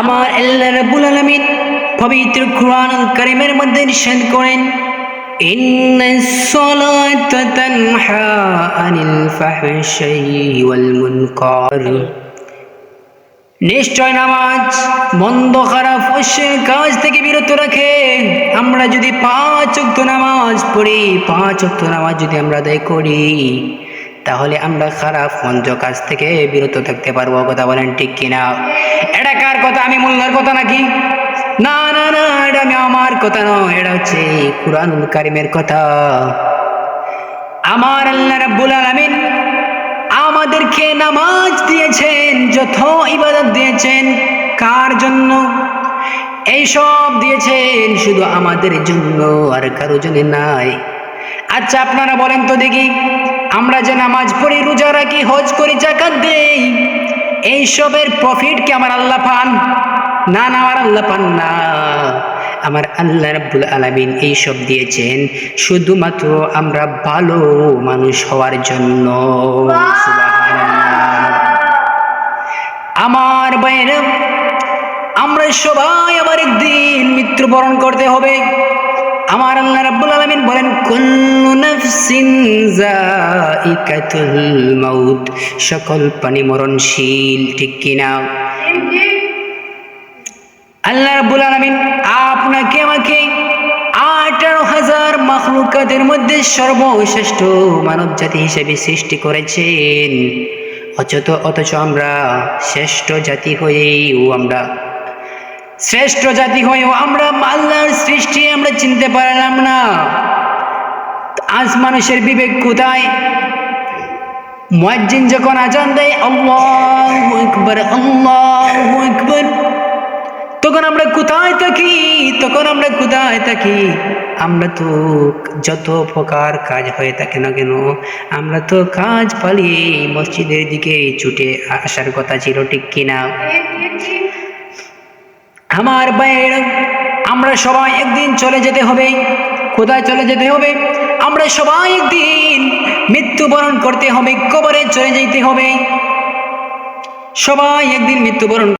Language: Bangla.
আমার আল্লাহ রাব্বুল আলামিন পবিত্র কুরআনুল কারীমের মধ্যে নিষেধ করেন, ইন্নাস সালাতা তানহা আনিল ফাহশাই ওয়াল মুনকার। নিশ্চয় নামাজ মন্দ খারাপ অশ্বের কাজ থেকে বিরত রাখে। আমরা যদি পাঁচ অক্ত নামাজ পড়ি, পাঁচ অক্ত নামাজ যদি আমরা আদায় করি তাহলে আমরা খারাপ মন্দ কাজ থেকে বিরত থাকতে পারব, কথা বলেন ঠিক কিনা? এটা কার কথা, আমি মোল্লার কথা নাকি? না না না, এটা আমি আমার কথা নয়, এটা হচ্ছে কুরআনুল কারিমের কথা। আমার আল্লাহ রাব্বুল আলামিন আমাদেরকে নামাজ দিয়েছেন যত ইবাদত দিয়েছেন। কার জন্য? এইসব দিয়েছেন শুধু আমাদের জন্য, আর কারও জন্য নাই। আচ্ছা আপনারা বলেন তো দেখি, আমরা যে নামাজ পড়ি, রোজা রাখি, হজ করি জাকাত দেই, এইসবের প্রফিট কি আমার আল্লাহ পান? না না, আমার আল্লাহ পান না। আমার আল্লাহ রাব্বুল আলামিন এইসব দিয়েছেন, শুধুমাত্র আমরা ভালো মানুষ হওয়ার জন্য। আমার বাইরে আমরা সবাই আবার একদিন মৃত্যুবরণ করতে হবে। আমার আল্লাহ রাব্বুল আলামিন বলেন, কুল্লু নাফসিন যায়িকাতুল মাউত। সকল প্রাণী মরণশীল, ঠিক কিনা আল্লাহ রাব্বুল আলামিন আপনাকে, আমাকে আঠারো হাজার মাখলুকাতের মধ্যে সর্বশ্রেষ্ঠ মানব জাতি হিসেবে সৃষ্টি করেছেন। অথচ অথচ আমরা শ্রেষ্ঠ জাতি হয়েও আমরা শ্রেষ্ঠ জাতি হয়েও আমরা আল্লাহর সৃষ্টি আমরা চিনতে পারলাম না। আজ মানুষের বিবেক কোথায়? মুয়াজ্জিন যখন আজান দেয়, আল্লাহু আকবার তখন আমরা কোথায় থাকি? তখন আমরা কোথায় থাকি? আমরা তো যত প্রকার কাজ হয়ে থাকে না কেন, আমরা তো কাজ পালিয়ে মসজিদের দিকে ছুটে আসার কথা ছিল, ঠিক কিনা? আমার বাইরে আমরা সবাই একদিন চলে যেতে হবে। কোথায় চলে যেতে হবে? আমরা সবাই একদিন মৃত্যুবরণ করতে হবে, কবরে চলে যেতে হবে। সবাই একদিন মৃত্যুবরণ